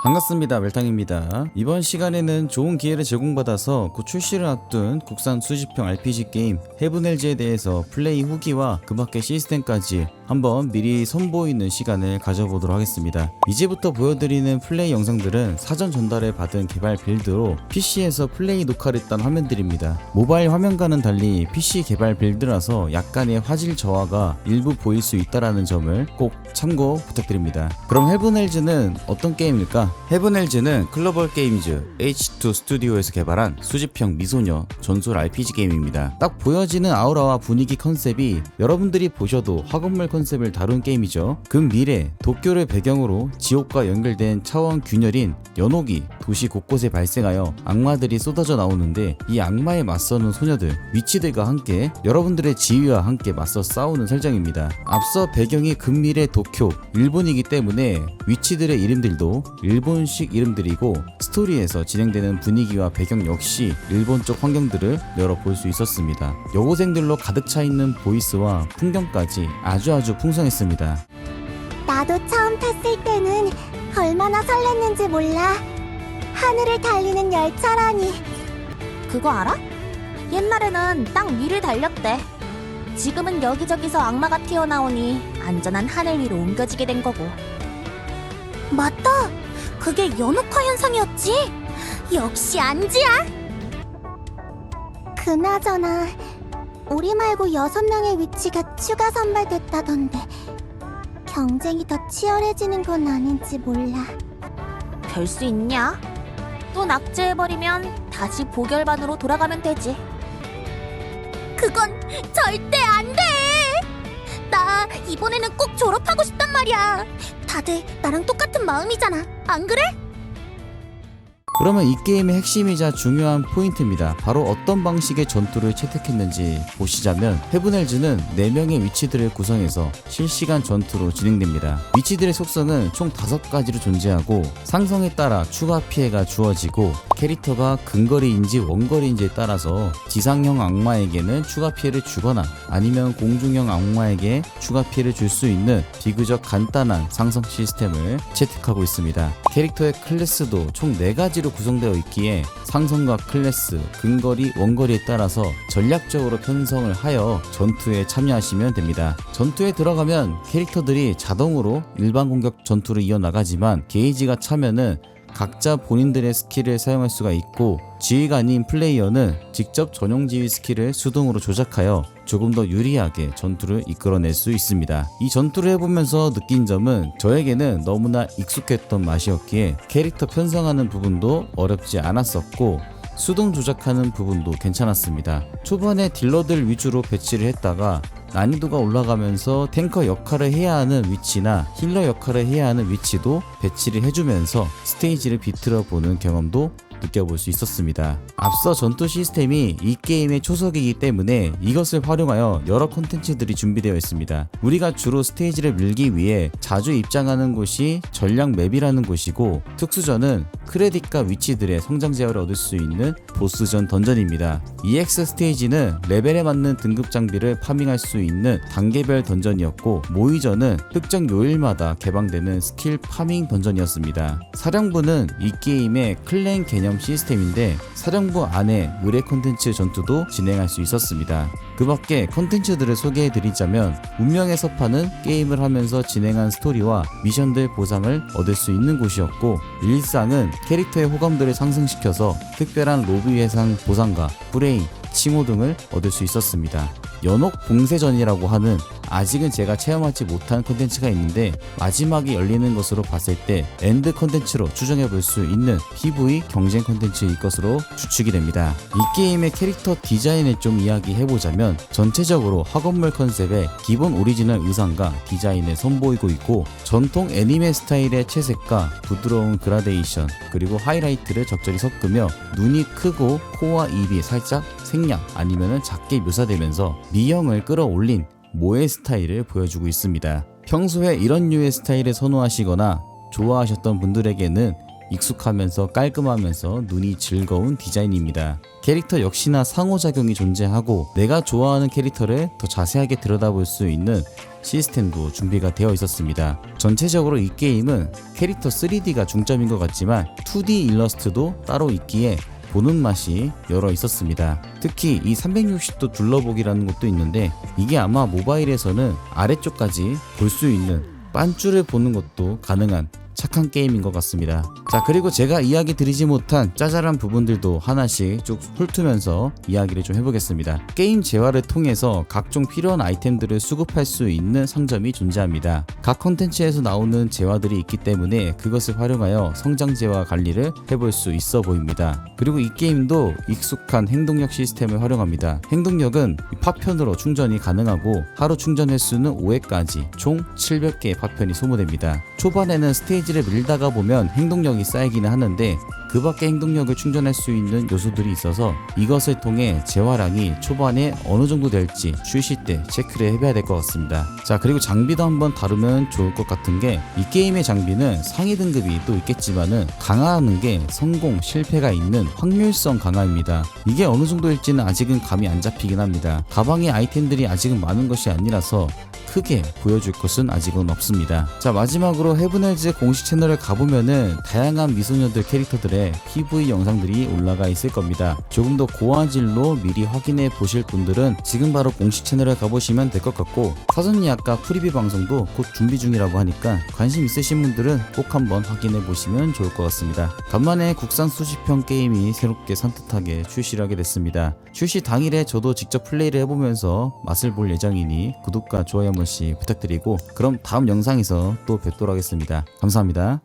반갑습니다 멜탕입니다. 이번 시간에는 좋은 기회를 제공받아서 곧 출시를 앞둔 국산 수집형 RPG 게임 헤븐헬즈에 대해서 플레이 후기와 그 밖의 시스템까지 한번 미리 선보이는 시간을 가져보도록 하겠습니다. 이제부터 보여드리는 플레이 영상들은 사전 전달을 받은 개발 빌드로 PC에서 플레이 녹화를 했던 화면들입니다. 모바일 화면과는 달리 PC 개발 빌드라서 약간의 화질 저하가 일부 보일 수 있다라는 점을 꼭 참고 부탁드립니다. 그럼 헤븐헬즈는 어떤 게임일까? 헤븐헬즈는 클로벌 게임즈 H2 스튜디오에서 개발한 수집형 미소녀 전술 RPG 게임입니다. 딱 보여지는 아우라와 분위기 컨셉이 여러분들이 보셔도 학원물 컨셉을 다룬 게임이죠. 근미래 도쿄를 배경으로 지옥과 연결된 차원 균열인 연옥이 도시 곳곳에 발생하여 악마들이 쏟아져 나오는데 이 악마에 맞서는 소녀들 위치들과 함께 여러분들의 지위와 함께 맞서 싸우는 설정입니다. 앞서 배경이 근미래 도쿄 일본이기 때문에 위치들의 이름들도 일 본식 이름들이고 스토리에서 진행되는 분위기와 배경 역시 일본 쪽 환경들을 열어볼 수 있었습니다. 여고생들로 가득 차 있는 보이스와 풍경까지 아주 아주 풍성했습니다. 나도 처음 탔을 때는 얼마나 설렜는지 몰라. 하늘을 달리는 열차라니. 그거 알아? 옛날에는 땅 위를 달렸대. 지금은 여기저기서 악마가 튀어나오니 안전한 하늘 위로 옮겨지게 된 거고. 맞다. 그게 연옥화 현상이었지. 역시 안지야. 그나저나 우리 말고 여섯 명의 위치가 추가 선발됐다던데. 경쟁이 더 치열해지는 건 아닌지 몰라. 별 수 있냐? 또 낙제해버리면 다시 보결반으로 돌아가면 되지. 그건 절대 안 돼! 나 이번에는 꼭 졸업하고 싶단 말이야. 다들 나랑 똑같은 마음이잖아. 안 그래? 그러면 이 게임의 핵심이자 중요한 포인트입니다. 바로 어떤 방식의 전투를 채택했는지 보시자면 헤븐헬즈는 4명의 위치들을 구성해서 실시간 전투로 진행됩니다. 위치들의 속성은 총 5가지로 존재하고 상성에 따라 추가 피해가 주어지고 캐릭터가 근거리인지 원거리인지에 따라서 지상형 악마에게는 추가 피해를 주거나 아니면 공중형 악마에게 추가 피해를 줄 수 있는 비교적 간단한 상성 시스템을 채택하고 있습니다. 캐릭터의 클래스도 총 4가지로 구성되어 있기에 상성과 클래스, 근거리, 원거리에 따라서 전략적으로 편성을 하여 전투에 참여하시면 됩니다. 전투에 들어가면 캐릭터들이 자동으로 일반 공격 전투를 이어나가지만 게이지가 차면은 각자 본인들의 스킬을 사용할 수가 있고 아닌 플레이어는 직접 전용 지휘 스킬을 수동으로 조작하여 조금 더 유리하게 전투를 이끌어낼 수 있습니다. 이 전투를 해보면서 느낀 점은 저에게는 너무나 익숙했던 맛이었기에 캐릭터 편성하는 부분도 어렵지 않았었고 수동 조작하는 부분도 괜찮았습니다. 초반에 딜러들 위주로 배치를 했다가 난이도가 올라가면서 탱커 역할을 해야 하는 위치나 힐러 역할을 해야 하는 위치도 배치를 해주면서 스테이지를 비틀어 보는 경험도 느껴볼 수 있었습니다. 앞서 전투 시스템이 이 게임의 초석이기 때문에 이것을 활용하여 여러 콘텐츠들이 준비되어 있습니다. 우리가 주로 스테이지를 밀기 위해 자주 입장하는 곳이 전략 맵이라는 곳이고 특수전은 크레딧과 위치들의 성장 제어를 얻을 수 있는 보스전 던전입니다. EX 스테이지는 레벨에 맞는 등급 장비를 파밍할 수 있는 단계별 던전이었고 모의전은 특정 요일마다 개방되는 스킬 파밍 던전이었습니다. 사령부는 이 게임의 클랜 개념 시스템인데 사령부 안에 의뢰 콘텐츠 전투도 진행할 수 있었습니다. 그 밖에 콘텐츠들을 소개해 드리자면 운명의 서파는 게임을 하면서 진행한 스토리와 미션들 보상을 얻을 수 있는 곳이었고 일상은 캐릭터의 호감도를 상승시켜서 특별한 로비 예상 보상과 브레인, 칭호 등을 얻을 수 있었습니다. 연옥 봉쇄전이라고 하는 아직은 제가 체험하지 못한 콘텐츠가 있는데 마지막이 열리는 것으로 봤을 때 엔드 콘텐츠로 추정해 볼 수 있는 PV 경쟁 콘텐츠일 것으로 추측이 됩니다. 이 게임의 캐릭터 디자인을 좀 이야기해 보자면 전체적으로 학원물 컨셉의 기본 오리지널 의상과 디자인을 선보이고 있고 전통 애니메 스타일의 채색과 부드러운 그라데이션 그리고 하이라이트를 적절히 섞으며 눈이 크고 코와 입이 살짝 생략 아니면 작게 묘사되면서 미형을 끌어올린 모의 스타일을 보여주고 있습니다. 평소에 이런 류의 스타일을 선호하시거나 좋아하셨던 분들에게는 익숙하면서 깔끔하면서 눈이 즐거운 디자인입니다. 캐릭터 역시나 상호작용이 존재하고 내가 좋아하는 캐릭터를 더 자세하게 들여다볼 수 있는 시스템도 준비가 되어 있었습니다. 전체적으로 이 게임은 캐릭터 3D가 중점인 것 같지만 2D 일러스트도 따로 있기에 보는 맛이 여러 있었습니다. 특히 이 360도 둘러보기라는 것도 있는데 이게 아마 모바일에서는 아래쪽까지 볼 수 있는 빤줄을 보는 것도 가능한 착한 게임인 것 같습니다. 자, 그리고 제가 이야기 드리지 못한 짜잘한 부분들도 하나씩 쭉 훑으면서 이야기를 좀 해보겠습니다. 게임 재화를 통해서 각종 필요한 아이템들을 수급할 수 있는 상점이 존재합니다. 각 컨텐츠에서 나오는 재화들이 있기 때문에 그것을 활용하여 성장 재화 관리를 해볼 수 있어 보입니다. 그리고 이 게임도 익숙한 행동력 시스템을 활용합니다. 행동력은 이 파편으로 충전이 가능하고 하루 충전 횟수는 5회까지 총 700개의 파편이 소모됩니다. 초반에는 스테이지 를 밀다가 보면 행동력이 쌓이기는 하는데 그 밖의 행동력을 충전할 수 있는 요소들이 있어서 이것을 통해 재활량이 초반에 어느 정도 될지 쉬실 때 체크를 해봐야 될 것 같습니다. 자 그리고 장비도 한번 다루면 좋을 것 같은 게 이 게임의 장비는 상위 등급이 또 있겠지만은 강화하는 게 성공 실패가 있는 확률성 강화입니다. 이게 어느 정도일지는 아직은 감이 안 잡히긴 합니다. 가방에 아이템들이 아직은 많은 것이 아니라서 크게 보여줄 것은 아직은 없습니다. 자 마지막으로 헤븐헬즈 공식 채널을 가보면은 다양한 미소녀들 캐릭터들의 PV 영상들이 올라가 있을 겁니다. 조금 더 고화질로 미리 확인해 보실 분들은 지금 바로 공식 채널을 가보시면 될 것 같고 사전이 아까 프리뷰 방송도 곧 준비 중이라고 하니까 관심 있으신 분들은 꼭 한번 확인해 보시면 좋을 것 같습니다. 간만에 국산 수집형 게임이 새롭게 산뜻하게 출시를 하게 됐습니다. 출시 당일에 저도 직접 플레이를 해보면서 맛을 볼 예정이니 구독과 좋아요 한 번씩 부탁드리고 그럼 다음 영상에서 또 뵙도록 하겠습니다. 감사합니다.